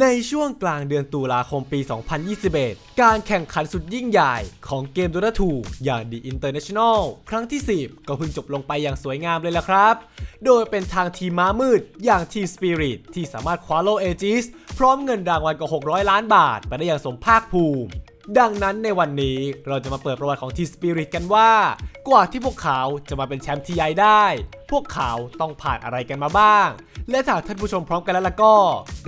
ในช่วงกลางเดือนตุลาคมปี 2021 การแข่งขันสุดยิ่งใหญ่ของเกมโดราทูอย่าง The International ครั้งที่ 10 ก็เพิ่งจบลงไปอย่างสวยงามเลยล่ะครับ โดยเป็นทางทีมม้ามืดอย่างทีม Spirit ที่สามารถคว้าโลเอจิสพร้อมเงินรางวัลกว่า 600 ล้านบาท ไปได้อย่างสมภาคภูมิ ดังนั้นในวันนี้เราจะมาเปิดประวัติของทีม Spirit กันว่า กว่าที่พวกเขาจะมาเป็นแชมป์ทีไอได้ พวกเขาต้องผ่านอะไรกันมาบ้าง และถ้าท่านผู้ชมพร้อมกันแล้วล่ะก็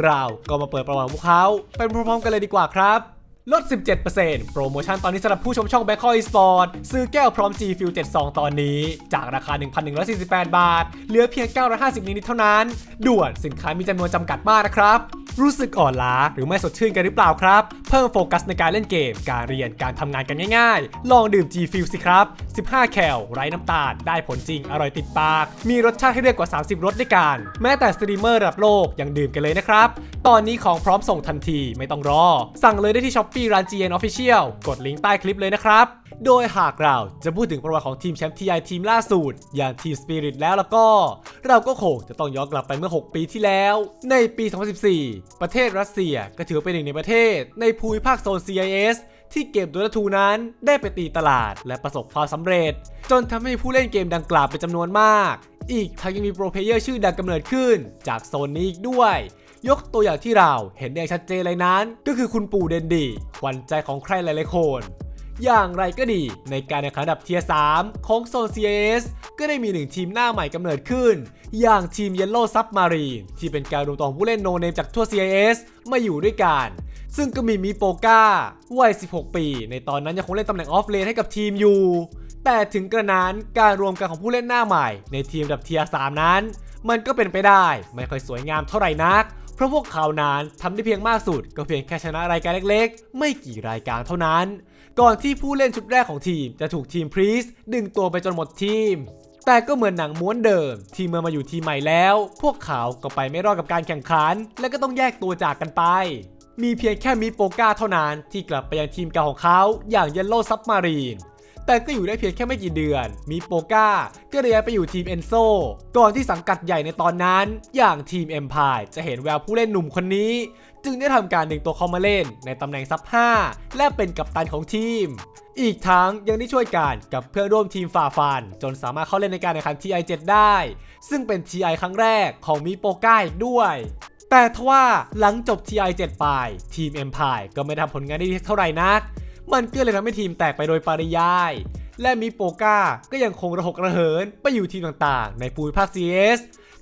เราก็มาเปิดประวัติพวกเขาเป็นพร้อมๆกันเลยดีกว่าครับลด 17%โปรโมชั่นตอนนี้สำหรับผู้ชมช่อง b a c k ค e Sport ซื้อแก้วพร้อม G Fuel 7 2 ตอนนี้ จากราคา 1,148 บาท เหลือเพียง 950มิลลิเท่านั้น ด่วนสินค้ามีจำนวนจำกัดมากนะครับ รู้สึกอ่อนล้าหรือไม่สดชื่นกันหรือเปล่าครับ เพิ่มโฟกัสในการเล่นเกม การเรียนการทำงานกันง่ายๆ ลองดื่ม G Fuel สิครับ 15 แคลไร้น้ำตาล ได้ผลจริง อร่อยติดปาก มีรสชาติให้เลือกกว่า 30 รสด้วยกัน แม้แต่สตรีมเมอร์ระดับโลกยังดื่มกันเลยนะครับ ตอนนี้ของพร้อมส่งทันทีไม่ต้องรอ สั่งเลยได้ที่ Shopee ร้าน GN Official กดลิงก์ใต้คลิปเลยนะครับโดยหากเราจะพูดถึงประวัติของทีมแชมป์ TI ทีมล่าสุดอย่างทีม Spirit แล้วแล้วก็ เราก็คงจะต้องย้อนกลับไปเมื่อ 6 ปีที่แล้ว ในปี 2014ประเทศรัสเซียก็ถือเป็นหนึ่งในประเทศ ในภูมิภาคโซน CIS ที่เกม Dota 2นั้นได้ไปตีตลาดและประสบความสำเร็จ จนทำให้ผู้เล่นเกมดังกล่าวเป็นจำนวนมาก อีกทั้งยังมีโปรเพเยอร์ชื่อดังกำเนิดขึ้น จากโซนนี้อีกด้วย ยกตัวอย่างที่เราเห็นได้ชัดเจนเลยนั้น ก็คือคุณปู่เดนดีขวัญใจของใครหลายๆคน อย่างไรก็ดี ในการแข่งขันดับเทียร์3ของโซน CIS ก็ได้มีหนึ่งทีมหน้าใหม่กำเนิดขึ้น อย่างทีม Yellow Submarine ที่เป็นการรวมตัวของผู้เล่นโนเนมจากทั่ว CIS มาอยู่ด้วยกันซึ่งก็มีมีโปก้าวัย 16 ปี ในตอนนั้นยังคงเล่นตำแหน่งออฟเลนให้กับทีมอยู่ แต่ถึงกระนั้นการรวมกันของผู้เล่นหน้าใหม่ ในทีมดับเทียร์3นั้น มันก็เป็นไปได้ไม่ค่อยสวยงามเท่าไหร่นัก เพราะพวกเขานั้นทำได้เพียงมากสุด ก็เพียงแค่ชนะรายการเล็กๆ ไม่กี่รายการเท่านั้น ก่อนที่ผู้เล่นชุดแรกของทีม จะถูกทีมพรีสดึงตัวไปจนหมดทีม แต่ก็เหมือนหนังม้วนเดิม ที่เมื่อมาอยู่ทีมใหม่แล้ว พวกเขาก็ไปไม่รอดกับการแข่งขัน และก็ต้องแยกตัวจากกันไป มีเพียงแค่มีโปก้าเท่านั้นที่กลับไปยังทีมเก่าของเขาอย่างเยลโล่ซับมารีน แต่ก็อยู่ได้เพียงแค่ไม่กี่เดือน มีโปก้าก็เลยย้ายไปอยู่ทีมเอนโซก่อนที่สังกัดใหญ่ในตอนนั้น อย่างทีมเอ็มพายจะเห็นแววผู้เล่นหนุ่มคนนี้ จึงได้ทำการดึงตัวเขามาเล่นในตำแหน่งซับ5และเป็นกัปตันของทีม อีกทั้งยังได้ช่วยกันกับเพื่อนร่วมทีมฝ่าฟัน จนสามารถเข้าเล่นในการแข่งขัน TI7 ได้ ซึ่งเป็น TI ครั้งแรกของมิโปก้าอีกด้วยแต่ทว่าหลังจบ TI7 ไป ทีม Empire ก็ไม่ทำผลงานได้ดีเท่าไหร่นัก มันก็เลยทำให้ทีมแตกไปโดยปริยาย และมิโปก้าก็ยังคงระหกระเหินไปอยู่ทีมต่างๆ ในภูมิภาค CS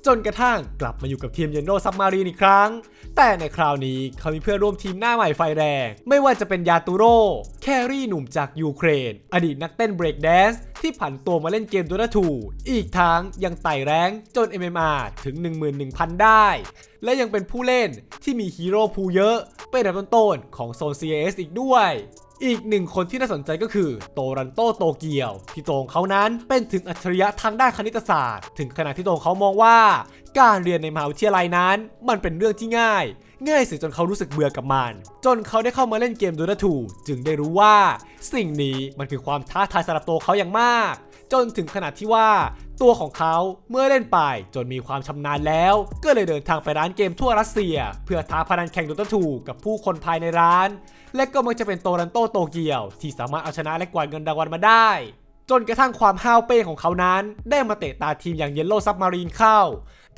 จนกระทั่งกลับมาอยู่กับทีมเยนโดซับมารีนอีกครั้ง แต่ในคราวนี้เขามีเพื่อนร่วมทีมหน้าใหม่ไฟแรง ไม่ว่าจะเป็นยาตูโร่แครี่หนุ่มจากยูเครน อดีตนักเต้นเบรกแดนซ์ที่ผันตัวมาเล่นเกม Dota 2อีกทั้งยังไต่แรงจน MMR ถึง 11,000 ได้ และยังเป็นผู้เล่นที่มีฮีโร่พูเยอะ เป็นอันดับต้นๆของโซน CS อีกด้วย อีกหนึ่งคนที่น่าสนใจก็คือโตรันโตโตเกียวที่โตรงเขานั้นเป็นถึงอัจฉริยะทางด้านคณิตศาสตร์ ถึงขนาดที่โตรงเขามองว่า การเรียนในมหาวิทยาลัยนั้น มันเป็นเรื่องที่ง่าย ง่ายเสียจนเขารู้สึกเบื่อกับมัน จนเขาได้เข้ามาเล่นเกมโดนาทูจึงได้รู้ว่า สิ่งนี้มันคือความท้าทายสำหรับโตเขาอย่างมาก จนถึงขนาดที่ว่า ตัวของเขาเมื่อเล่นไปจนมีความชำนาญแล้ว ก็เลยเดินทางไปร้านเกมทั่วรัสเซีย เพื่อท้าพนันแข่ง Dota 2กับผู้คนภายในร้าน และก็มักจะเป็นโตรันโตโตเกียว ที่สามารถเอาชนะและกวาดเงินรางวัลมาได้ จนกระทั่งความห้าวเป้ของเขานั้น ได้มาเตะตาทีมอย่างเยลโล่ซับมารีนเข้า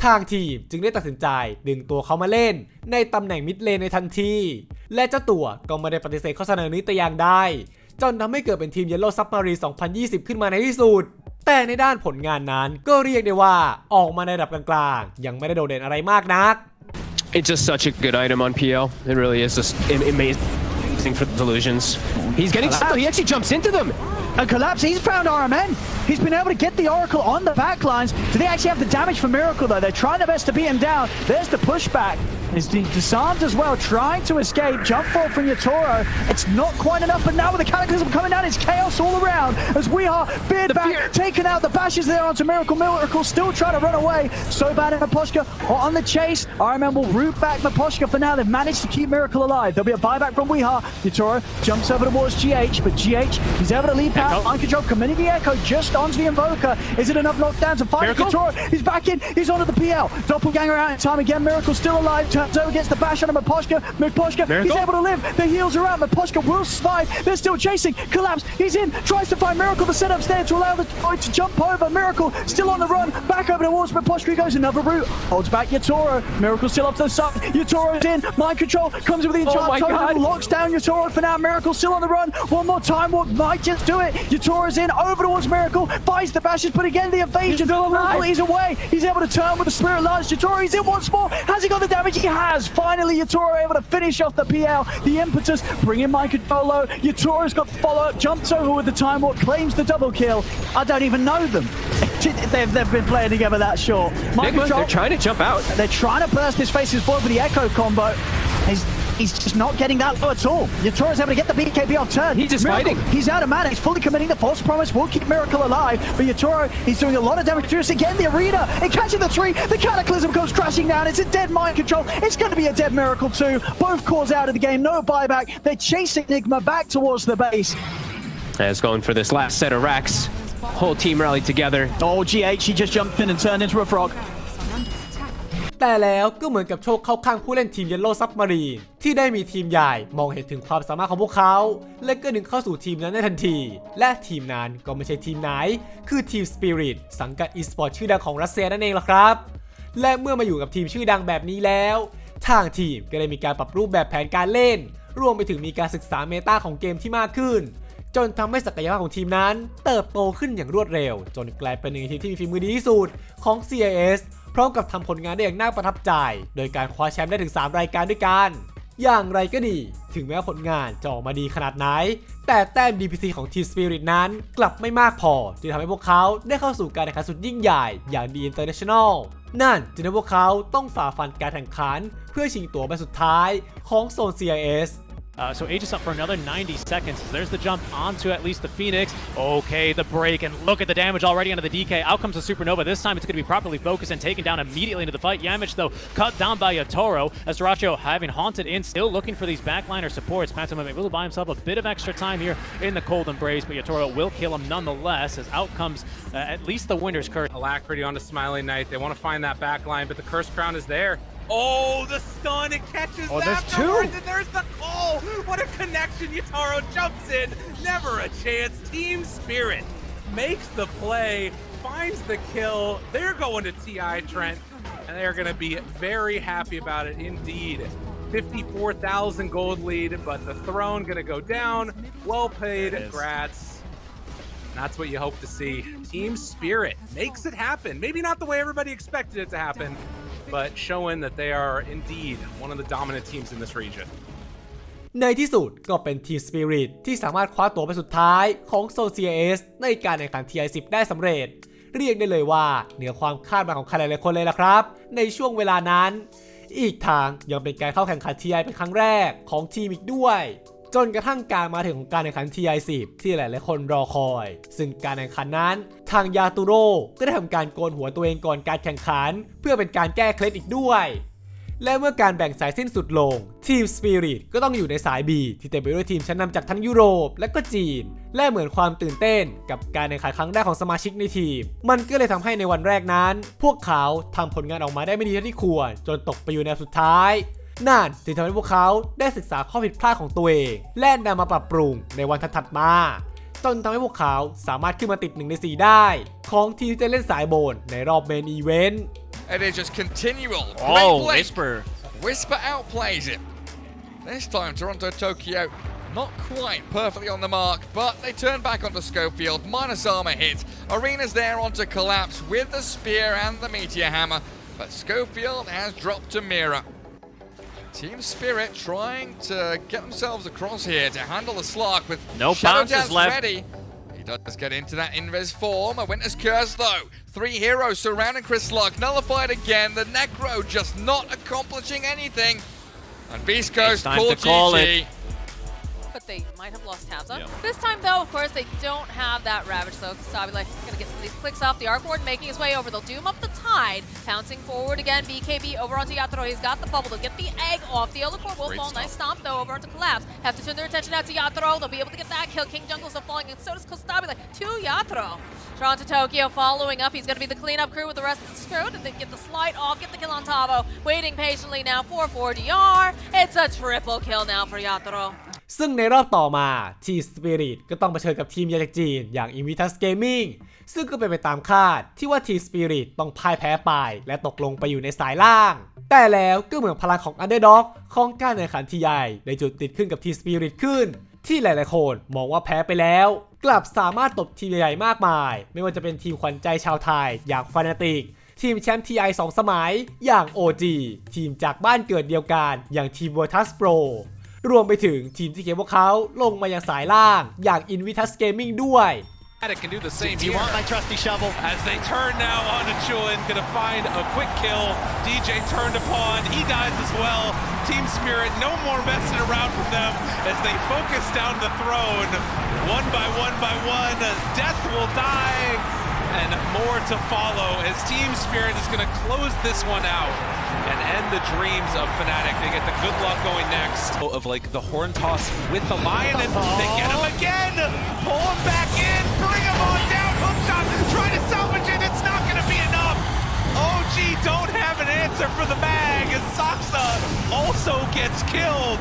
ทางทีมจึงได้ตัดสินใจดึงตัวเขามาเล่น ในตำแหน่งมิดเลนในทันทีและเจ้าตัวก็ไม่ได้ปฏิเสธข้อเสนอนี้แต่อย่างใด จนทำให้เกิดเป็นทีมเยลโล่ซับมารีน2020 ขึ้นมาในที่สุด แต่ในด้านผลงานนั้นก็เรียกได้ว่าออกมาในระดับกลางๆ ยังไม่ได้โดดเด่นอะไรมากนัก It's just such a good item on PL. It really is just am- amazing for the delusions. He's getting oh, he actually jumps into them. A collapse. He's found RMN. He's been able to get the Oracle on the back lines. Do they actually have the damage for Miracle though? They're trying their best to beat him down. There's the pushback. Is disarmed as well, trying to escape. Jump fall from Yatoro. It's not quite enough, but now with the Cataclysm coming down, it's chaos all around. As we are beard back, taking out the bashes there onto Miracle. Miracle still trying to run away. So bad at Maposhka. Hot on the chase. RMN will root back Maposhka for now. They've managed to keep Miracle alive. There'll be a buyback from Weeha. Yatoro jumps over towards GH, but GH, he's able to leap out. Uncontrolled. Committing the Echo just onto the Invoker. Is it enough knockdown to fight? Yatoro? He's back in. He's onto the PL. Doppelganger out in time again. Miracle still alive. Over, gets the bash on Miposhka. Miposhka, he's able to live. The heels are out. Miposhka will survive. They're still chasing. Collapse. He's in. Tries to find Miracle. The setup's there to allow the fight to jump over. Miracle still on the run. Back over towards Miposhka. He goes another route. Holds back Yatoro. Miracle still up to the side. Yatoro's in. Mind control comes with the Oh enchant God. Locks down Yatoro for now. Miracle still on the run. One more time. What might just do it. Yatoro's in. Over towards Miracle. Finds the bashes, but again the evasion. He's Miracle, he's away. He's able to turn with the Spirit Lance. Yatoro, he's in once more. Has he got the damage? He has. Finally, Yatoro able to finish off the PL. The impetus, bringing Mike Dolo. Yatoro's got the follow-up, jumps over with the time walk, claims the double kill. I don't even know them. they've, they've been playing together that short. Mike Nigma, they're trying to jump out. they're trying to burst his faces forward with the Echo combo. He's, he's just not getting that low at all. Yatoro's able to get the BKB off turn. He's just Miracle, fighting. He's out of mana. He's fully committing the false promise. Will keep Miracle alive. But Yatoro, he's doing a lot of damage to us. Again, the arena. And catching the tree. The Cataclysm comes crashing down. It's a dead mind control. It's going to be a dead Miracle too. Both cores out of the game. No buyback. They're chasing Enigma back towards the base. As going for this last set of racks. Whole team rallied together. Oh, GH, he just jumped in and turned into a frog. แต่แล้วก็เหมือนกับโชคเข้าข้างผู้เล่นทีมเยลโล่ซับมารีนที่ได้มีทีมใหญ่มองเห็นถึงความสามารถของพวกเขา และก็ดึงเข้าสู่ทีมนั้นได้ทันที และทีมนั้นก็ไม่ใช่ทีมไหน คือทีม Spirit สังกัดอีสปอร์ตชื่อดังของรัสเซียนั่นเองล่ะครับ และเมื่อมาอยู่กับทีมชื่อดังแบบนี้แล้ว ทางทีมก็ได้มีการปรับรูปแบบแผนการเล่น รวมไปถึงมีการศึกษาเมตาของเกมที่มากขึ้นจนทำให้ศักยภาพของทีมนั้น เติบโตขึ้นอย่างรวดเร็ว จนกลายเป็นหนึ่งในทีมที่มีฝีมือดีที่สุดของ CIS พร้อมกับทำผลงานได้อย่างน่าประทับใจ โดยการคว้าแชมป์ได้ถึง 3 รายการด้วยกัน อย่างไรก็ดี ถึงแม้ผลงานจะออกมาดีขนาดไหน แต่แต้ม DPC ของ Team Spirit นั้น กลับไม่มากพอที่ทำให้พวกเขาได้เข้าสู่การแข่งขันสุดยิ่งใหญ่อย่าง The International นั่นจึงทำให้พวกเขาต้องฝ่าฟันการแข่งขัน เพื่อชิงตั๋วใบสุดท้ายของโซน CIS Uh, so Aegis up for another 90 seconds. There's the jump onto at least the Phoenix. Okay, the break, and look at the damage already onto the DK. Out comes the Supernova. This time it's going to be properly focused and taken down immediately into the fight. Yamich, though, cut down by Yatoro. As having haunted in, still looking for these backliner supports. Pantomime will buy himself a bit of extra time here in the cold embrace, but Yatoro will kill him nonetheless. As out comes uh, at least the Winter's Curse. Alacrity onto Smiling Knight. They want to find that backline, but the Curse Crown is there. Oh, the stun! It catches Oh, there's afterwards, two. and there's the call. What a connection! Yataro jumps in. Never a chance. Team Spirit makes the play, finds the kill. They're going to TI Trent, and they're going to be very happy about it indeed. 54,000 gold lead, but the throne going to go down. Well paid, There it is. Grats. That's what you hope to see. Team Spirit makes it happen. Maybe not the way everybody expected it to happen, but showing that they are indeed one of the dominant teams in this region. ในที่สุดก็เป็นทีม Spirit ที่สามารถคว้าตัวไปสุดท้ายของโซ CIS ในการแข่งขัน TI10 ได้สำเร็จ เรียกได้เลยว่าเหนือความคาดหมายของใครหลายๆคนเลยละครับ ในช่วงเวลานั้น อีกทางยังเป็นการเข้าแข่งขัน TI เป็นครั้งแรกของทีมอีกด้วย จนกระทั่งการมาถึงของการแข่งขัน TI10 ที่หลายๆคนรอคอย ซึ่งการแข่งขันนั้น ทางยาตูโร่ก็ได้ทำการโกนหัวตัวเองก่อนการแข่งขัน เพื่อเป็นการแก้เคล็ดอีกด้วย และเมื่อการแบ่งสายสิ้นสุดลง ทีม Spirit ก็ต้องอยู่ในสาย B ที่เต็มไปด้วยทีมชั้นนำจากทั้งยุโรปและก็จีน และเหมือนความตื่นเต้นกับการแข่งขันครั้งแรกของสมาชิกในทีม มันก็เลยทำให้ในวันแรกนั้น พวกเขาทำผลงานออกมาได้ไม่ดีเท่าที่ควร จนตกไปอยู่ในอันสุดท้าย นั่นจึงทำให้พวกเขาได้ศึกษาข้อผิดพลาดของตัวเอง และนำมาปรับปรุงในวันถัดๆมาจนทำให้พวกเขาสามารถขึ้นมาติดหนึ่งในสี่ได้ ของทีมที่จะเล่นสายโบนในรอบเมนอีเวนต์ It is just continual. Oh, Great play. Whisper. Whisper outplays it. This time, Toronto Tokyo not quite perfectly on the mark, but they turn back onto Schofield. Minus armor hit. Arena's there onto Collapse with the spear and the meteor hammer, but Schofield has dropped to Mira. Team Spirit trying to get themselves across here to handle the Slark with No Shadow bounces Dance left. ready. He does get into that invis form. A Winter's Curse, though. Three heroes surrounding Chris Luck. Nullified again. The Necro just not accomplishing anything. And Beast Coast time call to call GG. it. but they might have lost tabs on. Yeah. This time, though, of course, they don't have that Ravage, though. Sabi like gonna get some of these clicks off. The Arc Ward making his way over. They'll doom up the tied. Pouncing forward again, BKB over onto Yatoro. He's got the bubble to get the egg off. The other core will Great fall. stomp. Nice stomp though over onto Collapse. Have to turn their attention out to Yatoro. They'll be able to get that kill. King Jungle's still falling, and so does Kostabile to Yatoro. Toronto Tokyo following up. He's going to be the cleanup crew with the rest of the crew. And they get the slide off, get the kill on Tavo. Waiting patiently now for 4DR. It's a triple kill now for Yatoro. ซึ่งในรอบต่อมาทีม Spirit ก็ต้องเผชิญกับทีมจากจีนอย่าง Invitus Gaming ซึ่งก็เป็นไปตามคาดที่ว่าทีม Spirit ต้องพ่ายแพ้ไป และตกลงไปอยู่ในสายล่าง แต่แล้วก็เหมือนพลังของ Underdog ของการแข่งขันที่ใหญ่ได้จุดติดขึ้นกับทีม Spirit ขึ้น ที่หลายๆคนมองว่าแพ้ไปแล้ว กลับสามารถตบทีมใหญ่ๆมากมาย ไม่ว่าจะเป็นทีมขวัญใจชาวไทยอย่าง Fnatic ทีมแชมป์ TI 2สสมัยอย่าง OG ทีมจากบ้านเกิดเดียวกันอย่างทีม Virtus Pro รรวมไปถึงทีมที่เก็บพวกเขาลงมายังสายล่างอย่าง Invitus Gaming ด้วย can do the same Do you here. want my trusty shovel? As they turn now on to Chulin, gonna find a quick kill. DJ turned upon, he dies as well. Team Spirit, no more messing around from them as they focus down the throne. One by one by one, Death will die, and more to follow as Team Spirit is gonna close this one out and end the dreams of Fnatic. They get the good luck going next. Of like the horn toss with the lion, and oh. they get him again. Have for the bag as Saksa also gets killed.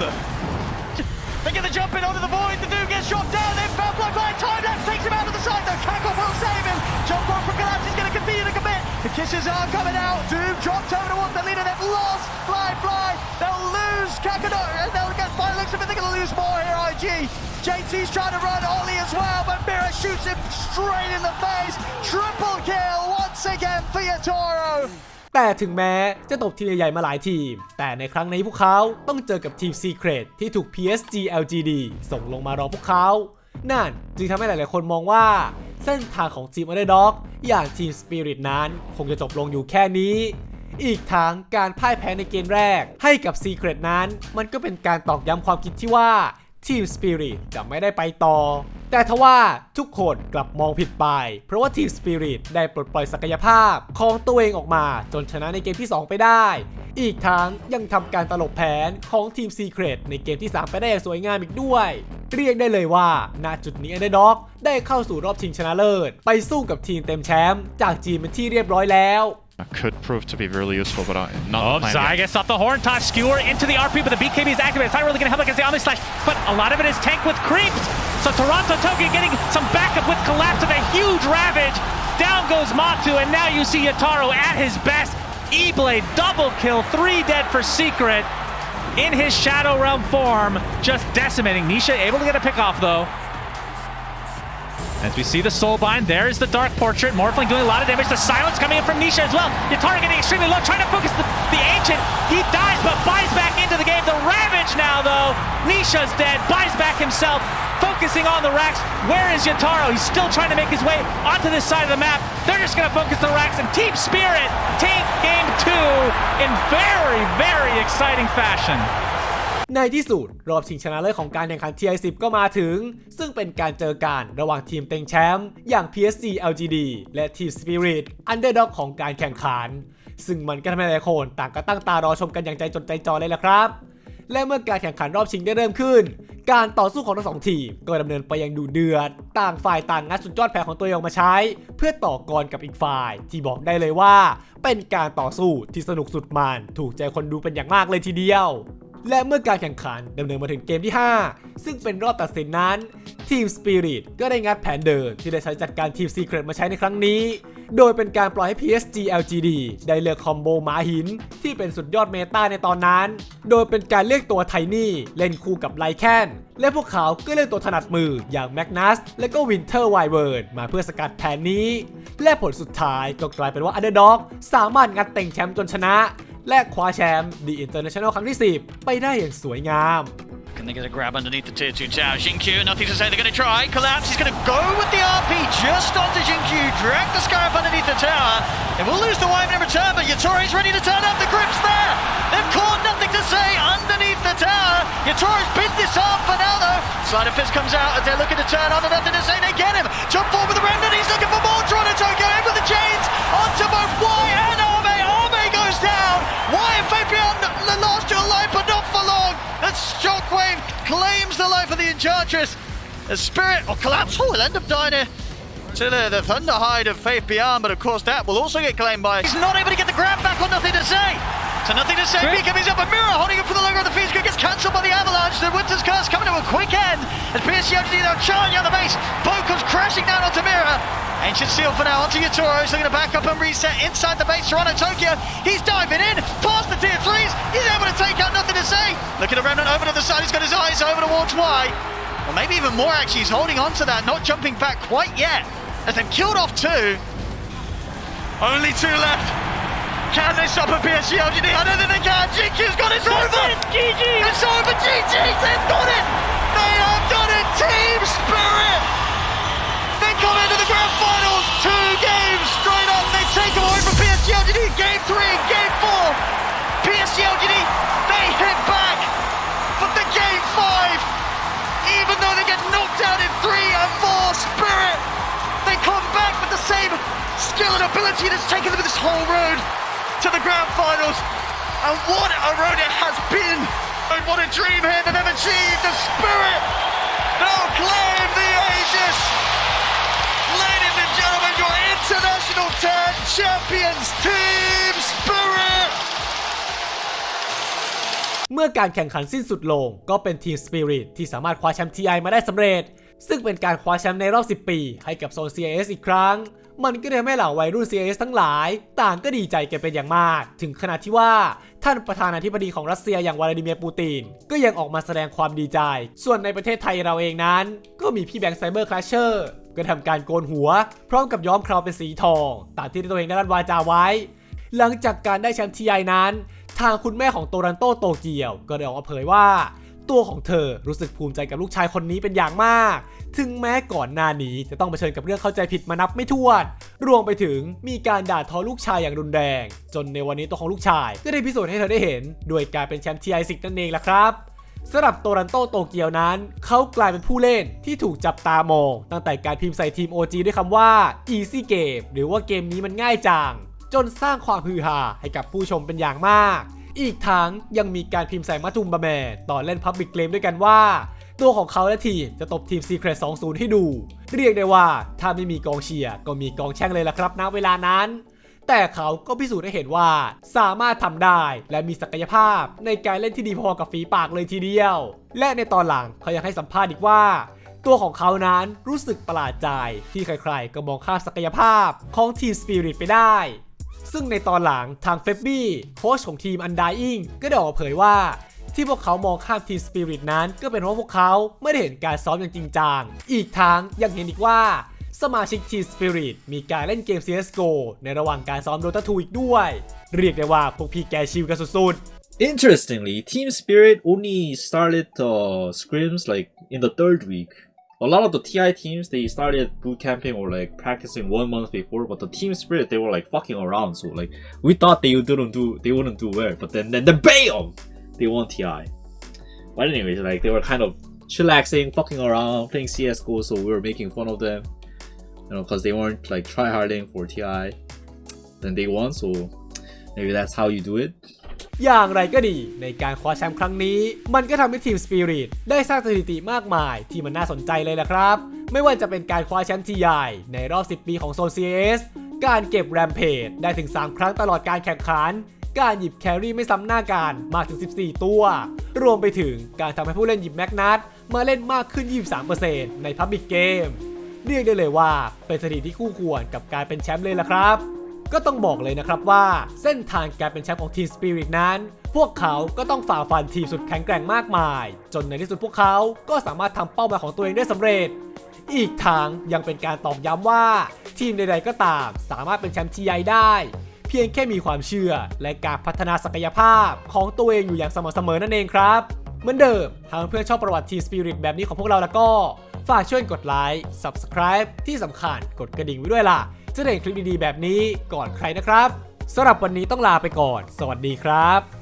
They get the jump in onto the void. The dude gets dropped down. Then foul fly fly. Time lapse takes him out of the side though. Cackle will save him. Jump on from Collapse. He's going to continue to commit. The kisses are coming out. Doom drops over to one. The leader. They've lost. Fly fly. They'll lose Kakado. And they'll get by looks of it. They're going to lose more here. IG. JT's trying to run Ollie as well, but Mira shoots him straight in the face. Triple kill once again for Yatoro. แต่ถึงแม้จะตบทีมใหญ่มาหลายทีม แต่ในครั้งนี้พวกเขาต้องเจอกับทีม Secret ที่ถูก PSG LGD ส่งลงมารอพวกเขา นั่นจึงทำให้หลายๆคนมองว่า เส้นทางของทีม Underdog อย่างทีม Spirit นั้นคงจะจบลงอยู่แค่นี้อีกทั้งการพ่ายแพ้ในเกมแรก ให้กับ Secret นั้น มันก็เป็นการตอกย้ำความคิดที่ว่าทีม Spirit จะไม่ได้ไปต่อ แต่ทว่าทุกคนกลับมองผิดไป เพราะว่าทีม Spirit ได้ปลดปล่อยศักยภาพของตัวเองออกมาจนชนะในเกมที่ 2 ไปได้ อีกทั้งยังทำการตลบแผนของทีม Secret ในเกมที่ 3 ไปได้อย่างสวยงามอีกด้วย เรียกได้เลยว่า ณจุดนี้ Underdog ได้เข้าสู่รอบชิงชนะเลิศ ไปสู้กับทีมเต็มแชมป์จากจีนเป็นที่เรียบร้อยแล้ว Could prove to be really useful, but I, not Oh, the plan. Zygus off the horn toss, skewer into the RP, but the BKB is activated. It's not really going to help against the Omni Slash, but a lot of it is tank with creeps. So Toronto Tokyo getting some backup with collapse of a huge ravage. Down goes Matu, and now you see Yataro at his best. E-Blade double kill, three dead for Secret. In his Shadow Realm form, just decimating. Nisha able to get a pick off though. As we see the Soulbind, there's the Dark Portrait. Morphling doing a lot of damage. The silence coming in from Nisha as well. Yatara getting extremely low, trying to focus the, the Ancient. He dies, but buys back into the game. The Ravage now, though. Nisha's dead, buys back himself, focusing on the racks. Where is Yataro? He's still trying to make his way onto this side of the map. They're just going to focus the racks, and Team Spirit take game two in very, very exciting fashion. ในที่สุด รอบชิงชนะเลิศของการแข่งขัน TI10 ก็มาถึง ซึ่งเป็นการเจอกันระหว่างทีมเต็งแชมป์อย่าง PSG LGD และทีม Spirit Underdog ของการแข่งขัน ซึ่งมันก็ทำให้หลายคนต่างก็ตั้งตารอชมกันอย่างใจจดใจจ่อเลยละครับและเมื่อการแข่งขันรอบชิงได้เริ่มขึ้น การต่อสู้ของทั้งสองทีมก็ดำเนินไปอย่างดูเดือด ต่างฝ่ายต่างงัดสุดยอดแผนของตัวเองมาใช้ เพื่อต่อกรกับอีกฝ่าย ที่บอกได้เลยว่า เป็นการต่อสู้ที่สนุกสุดมัน ถูกใจคนดูเป็นอย่างมากเลยทีเดียว และเมื่อการแข่งขันดำเนินมาถึงเกมที่ 5 ซึ่งเป็นรอบตัดสินนั้นทีม Spirit ก็ได้งัดแผนเดิมที่ได้ใช้จัดการทีม Secret มาใช้ในครั้งนี้ โดยเป็นการปล่อยให้ PSG LGD ได้เลือกคอมโบหมาหิน ที่เป็นสุดยอดเมตาในตอนนั้น โดยเป็นการเลือกตัวไทนี่เล่นคู่กับไลแคนและพวกเขาก็เลือกตัวถนัดมืออย่างแมกนัสและก็วินเทอร์ไวเวิร์ดมาเพื่อสกัดแผนนี้ และผลสุดท้ายก็กลายเป็นว่า Underdog สามารถงัดเต็งแชมป์จนชนะ และคว้าแชมป์ The International ครั้งที่ 10 ไปได้อย่างสวยงาม Can they get a grab underneath the tier 2 tower? Jinkyu, nothing to say, they're going to try. Collapse, he's going to go with the RP just onto Jinkyu, drag the Scarab underneath the tower. They will lose the Wyvern in return, but Yatori's ready to turn up. The grip's there. They've caught nothing to say underneath the tower. Yatori's pinned this off for now, though. Slider Fist comes out as they're looking to turn on and nothing to say. They get him. Jump forward with the remnant. He's looking for more. Toronto Tokyo in with the chains. Onto both Y and Arme. Arme goes down. Y and Fabian the last two alive, but not for long. As Shockwave claims the life of the Enchantress. The Spirit or Collapse. Oh, will end up dying here. To the, the Thunder Hide of Faith Beyond, but of course that will also get claimed by. He's not able to get the grab back on nothing to say. So nothing to say. Beacon is up a mirror, holding him for the logo of the Group gets cancelled by the Avalanche. The Winter's Curse coming to a quick end as PSG now charging on the base. Bo comes crashing down onto Mirror. Ancient Seal for now onto Yatoro. He's looking to back up and reset inside the base. Toronto Tokyo. He's diving in past the tier threes. He's able to take out nothing to say. Look at the Remnant over to the side. He's got his eyes over towards Y. Or maybe even more actually. He's holding on to that, not jumping back quite yet. As they've killed off two. Only two left. Can they stop a PSG LGD? I don't think they can. GQ's got it. It's over. GG. It's over. GG. They've got it. They have done it. Team Spirit. They come into the grand finals. Two games straight up. They take them away from PSG LGD. Game three. Game four. PSG LGD. They hit back. But the game five, even though they get knocked out in three and four, Spirit, they come back with the same skill and ability that's taken them this whole road to the grand finals. And what a road it has been! And what a dream here that they've achieved! The Spirit now claim the Aegis! Ladies and gentlemen, your international tag champions, Team Spirit! เมื่อการแข่งขันสิ้นสุดลง ก็เป็นทีม Spirit ที่สามารถคว้าแชมป์ TI มาได้สำเร็จ ซึ่งเป็นการคว้าแชมป์ในรอบ 10 ปี ให้กับโซน CIS อีกครั้ง มันก็ทำให้เหล่าวัยรุ่น CIS ทั้งหลาย ต่างก็ดีใจกันเป็นอย่างมาก ถึงขนาดที่ว่าท่านประธานาธิบดีของรัสเซียอย่างวลาดิเมียร์ปูติน ก็ยังออกมาแสดงความดีใจ ส่วนในประเทศไทยเราเองนั้น ก็มีพี่แบงค์ไซเบอร์คลาชเชอร์ก็ทำการโกนหัว พร้อมกับย้อมคราวเป็นสีทองตามที่ตัวเองได้รันวาจาไว้ หลังจากการได้แชมป์ TI นั้น ทางคุณแม่ของโตรันโตโตเกียว ก็ได้ออกมาเผยว่า ตัวของเธอรู้สึกภูมิใจกับลูกชายคนนี้เป็นอย่างมาก ถึงแม้ก่อนหน้านี้จะต้องเผชิญกับเรื่องเข้าใจผิดมานับไม่ถ้วน รวมไปถึงมีการด่าทอลูกชายอย่างรุนแรง จนในวันนี้ตัวของลูกชาย ก็ได้พิสูจน์ให้เธอได้เห็น ด้วยการเป็นแชมป์ TI สิกนั่นเองล่ะครับสำหรับโตรันโตโตเกียวนั้น เขากลายเป็นผู้เล่นที่ถูกจับตามอง ตั้งแต่การพิมพ์ใส่ทีม OG ด้วยคำว่า easy game หรือว่าเกมนี้มันง่ายจัง จนสร้างความฮือฮาให้กับผู้ชมเป็นอย่างมาก อีกทั้งยังมีการพิมพ์ใส่มัทุมบาแมนตอนเล่น Public Game ด้วยกันว่า ตัวของเขาและทีมจะตบทีม Secret 20 ให้ดู เรียกได้ว่าถ้าไม่มีกองเชียร์ก็มีกองแช่งเลยล่ะครับณเวลานั้น แต่เขาก็พิสูจน์ให้เห็นว่าสามารถทำได้และมีศักยภาพในการเล่นที่ดีพอกับฝีปากเลยทีเดียว และในตอนหลังเขายังให้สัมภาษณ์อีกว่าตัวของเขานั้นรู้สึกประหลาดใจที่ใครๆ ก็มองข้ามศักยภาพของทีมสปิริตไปได้ ซึ่งในตอนหลังทางเฟบบี้โค้ชของทีมอันดาอิงก็ได้ออกเผยว่าที่พวกเขามองข้ามทีมสปิริตนั้น ก็เป็นเพราะพวกเขาไม่ได้เห็นการซ้อมอย่างจริงจัง อีกทั้งยังเห็นอีกว่าสมาชิกทีมสปิริตมีการเล่นเกม CSGO ในระหว่างการซ้อม Dota 2อีกด้วย เรียกได้ว่าพวกพี่แกชิลกันสุดๆ Interestingly, Team Spirit only started uh, scrims like in the third week. A lot of the TI teams they started boot camping or like practicing one month before, but the Team Spirit they were like fucking around. So like we thought they didn't do they wouldn't do well, but then then, the bam, they won TI. But anyways, like they were kind of chillaxing, fucking around, playing CS:GO. So we were making fun of them, you know, because they weren't like tryharding for TI. Then they won, so maybe that's how you do it. อย่างไรก็ดีในการคว้าแชมป์ครั้งนี้ มันก็ทำให้ทีม Spirit ได้สร้างสถิติมากมายที่มันน่าสนใจเลยล่ะครับ ไม่ว่าจะเป็นการคว้าแชมป์ที่ใหญ่ในรอบ 10 ปีของโซน CS การเก็บแรมเพจได้ถึง 3 ครั้งตลอดการแข่งขัน การหยิบแครี่ไม่ซ้ำหน้ากันมากถึง 14 ตัว รวมไปถึงการทำให้ผู้เล่นหยิบแมกนัทมาเล่นมากขึ้น 23%ใน Public Game เรียกได้เลยว่าเป็นสถิติที่คู่ควรกับการเป็นแชมป์เลยล่ะครับ ก็ต้องบอกเลยนะครับว่าเส้นทางการเป็นแชมป์ของทีม Spirit นั้น พวกเขาก็ต้องฝ่าฟันทีมสุดแข็งแกร่งมากมาย จนในที่สุดพวกเขาก็สามารถทำเป้าหมายของตัวเองได้สำเร็จ อีกทางยังเป็นการตอกย้ำว่า ทีมใดๆก็ตาม สามารถเป็นแชมป์ทีไอได้ เพียงแค่มีความเชื่อและการพัฒนาศักยภาพของตัวเองอยู่อย่างสม่ำเสมอนั่นเองครับเหมือนเดิมหากเพื่อนชอบประวัติทีม Spirit แบบนี้ของพวกเราแล้วก็ ฝากช่วยกดไลค์ Subscribe ที่สำคัญกดกระดิ่งไว้ด้วยล่ะ จะได้เห็นคลิปดีๆแบบนี้ก่อนใครนะครับสำหรับวันนี้ต้องลาไปก่อน สวัสดีครับ